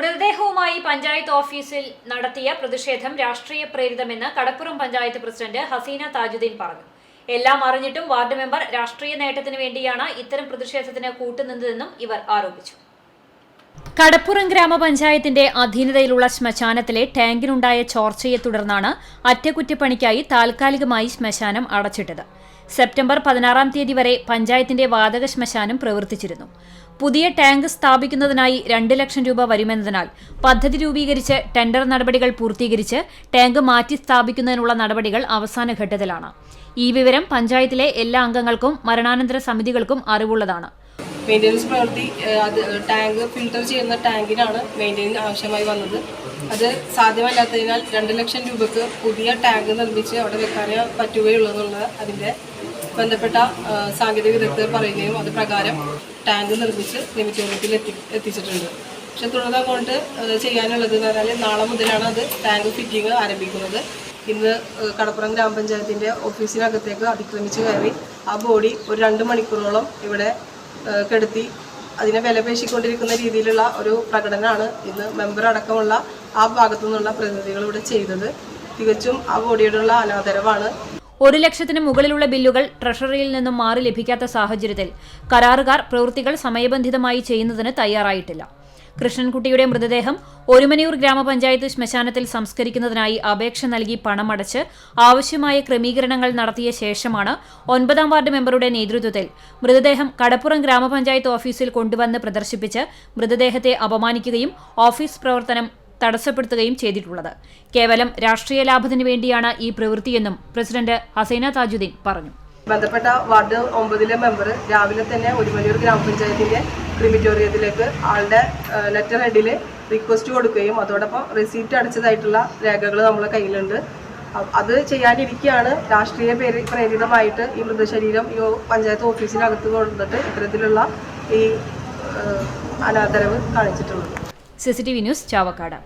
മൃതദേഹവുമായി പഞ്ചായത്ത് ഓഫീസിൽ നടത്തിയ പ്രതിഷേധം രാഷ്ട്രീയ പ്രേരിതമെന്ന് കടപ്പുറം പഞ്ചായത്ത് പ്രസിഡന്റ് ഹസീന താജുദ്ദീൻ പറഞ്ഞു. എല്ലാം അറിഞ്ഞിട്ടും വാർഡ് മെമ്പർ രാഷ്ട്രീയ നേട്ടത്തിന് വേണ്ടിയാണ് ഇത്തരം പ്രതിഷേധത്തിന് കൂട്ടുനിന്നതെന്നും ഇവർ ആരോപിച്ചു. കടപ്പുറം ഗ്രാമപഞ്ചായത്തിന്റെ അധീനതയിലുള്ള ശ്മശാനത്തിലെ ടാങ്കിനുണ്ടായ ചോർച്ചയെ തുടർന്നാണ് അറ്റകുറ്റപ്പണിക്കായി താൽക്കാലികമായി ശ്മശാനം അടച്ചിട്ടത്. സെപ്റ്റംബർ പതിനാറാം തീയതി വരെ പഞ്ചായത്തിന്റെ വാതക ശ്മശാനം പ്രവർത്തിച്ചിരുന്നു. പുതിയ ടാങ്ക് സ്ഥാപിക്കുന്നതിനായി രണ്ട് ലക്ഷം രൂപ വരുമെന്നതിനാൽ പദ്ധതി രൂപീകരിച്ച് ടെൻഡർ നടപടികൾ പൂർത്തീകരിച്ച് ടാങ്ക് മാറ്റി സ്ഥാപിക്കുന്നതിനുള്ള നടപടികൾ അവസാന ഘട്ടത്തിലാണ്. ഈ വിവരം പഞ്ചായത്തിലെ എല്ലാ അംഗങ്ങൾക്കും മരണാനന്തര സമിതികൾക്കും അറിവുള്ളതാണ്. മെയിന്റെനൻസ് പ്രവൃത്തി അത് ടാങ്ക് ഫിൽട്ടർ ചെയ്യുന്ന ടാങ്കിനാണ് മെയിന്റെനൻസ് ആവശ്യമായി വന്നത്. അത് സാധ്യമല്ലാത്തതിനാൽ രണ്ട് ലക്ഷം രൂപക്ക് പുതിയ ടാങ്ക് നിർമ്മിച്ച് അവിടെ വെക്കാനേ പറ്റുകയുള്ളതെന്നുള്ള അതിന്റെ ബന്ധപ്പെട്ട സാങ്കേതിക വിദഗ്ധർ പറയുകയും അത് പ്രകാരം ടാങ്ക് നിർമ്മിച്ച് ക്രിമിറ്റോറിയത്തിൽ എത്തി എത്തിച്ചിട്ടുണ്ട്. പക്ഷെ തുടർന്ന് അങ്ങോട്ട് ഏഹ്, ചെയ്യാനുള്ളത് എന്ന് പറഞ്ഞാൽ നാളെ മുതലാണ് അത് ടാങ്ക് ഫിറ്റിംഗ് ആരംഭിക്കുന്നത്. ഇന്ന് കടപ്പുറം ഗ്രാമപഞ്ചായത്തിന്റെ ഓഫീസിനകത്തേക്ക് അതിക്രമിച്ച് കയറി ആ ബോഡി ഒരു രണ്ട് മണിക്കൂറോളം ഇവിടെ കെടുത്തി അതിനെ വിലപേശിക്കൊണ്ടിരിക്കുന്ന രീതിയിലുള്ള ഒരു പ്രകടനമാണ് ഇന്ന് മെമ്പർ അടക്കമുള്ള ആ ഭാഗത്തു നിന്നുള്ള പ്രതിനിധികൾ ഇവിടെ ചെയ്തത്. തികച്ചും ആ ബോഡിയോടുള്ള അനാദരവാണ്. ഒരു ലക്ഷത്തിന് മുകളിലുള്ള ബില്ലുകൾ ട്രഷറിയിൽ നിന്നും മാറി ലഭിക്കാത്ത സാഹചര്യത്തിൽ കരാറുകാർ പ്രവൃത്തികൾ സമയബന്ധിതമായി ചെയ്യുന്നതിന് തയ്യാറായിട്ടില്ല. കൃഷ്ണൻകുട്ടിയുടെ മൃതദേഹം ഒരുമനയൂർ ഗ്രാമപഞ്ചായത്ത് ശ്മശാനത്തിൽ സംസ്കരിക്കുന്നതിനായി അപേക്ഷ നൽകി പണമടച്ച് ആവശ്യമായ ക്രമീകരണങ്ങൾ നടത്തിയ ശേഷമാണ് ഒൻപതാം വാർഡ് മെമ്പറുടെ നേതൃത്വത്തിൽ മൃതദേഹം കടപ്പുറം ഗ്രാമപഞ്ചായത്ത് ഓഫീസിൽ കൊണ്ടുവന്ന് പ്രദർശിപ്പിച്ച് മൃതദേഹത്തെ അപമാനിക്കുകയും ഓഫീസ് പ്രവർത്തനം തടസ്സപ്പെടുത്തുകയും ചെയ്തിട്ടുള്ളത്. കേവലം രാഷ്ട്രീയ ലാഭത്തിനു വേണ്ടിയാണ് ഈ പ്രവൃത്തിയെന്നും പ്രസിഡന്റ് ഹസൈന താജുദ്ദീൻ പറഞ്ഞു. ബന്ധപ്പെട്ട വാർഡ് ഒമ്പതിലെ മെമ്പർ രാവിലെ തന്നെ ഒരുമലൂർ ഗ്രാമപഞ്ചായത്തിന്റെ ക്രിമിറ്റോറിയത്തിലേക്ക് ആളുടെ ലെറ്റർ ഹെഡിൽ റിക്വസ്റ്റ് കൊടുക്കുകയും അതോടൊപ്പം റെസീപ്റ്റ് അടച്ചതായിട്ടുള്ള രേഖകൾ നമ്മളെ കയ്യിലുണ്ട്. അത് ചെയ്യാനിരിക്കുകയാണ് രാഷ്ട്രീയ പേര് പ്രേരിതമായിട്ട് ഈ മൃതശരീരം ഈ പഞ്ചായത്ത് ഓഫീസിനകത്ത് കൊണ്ടിട്ട് ഇത്തരത്തിലുള്ള ഈ അനാദരവ് കാണിച്ചിട്ടുള്ളത്. C C T V news Chavakkad.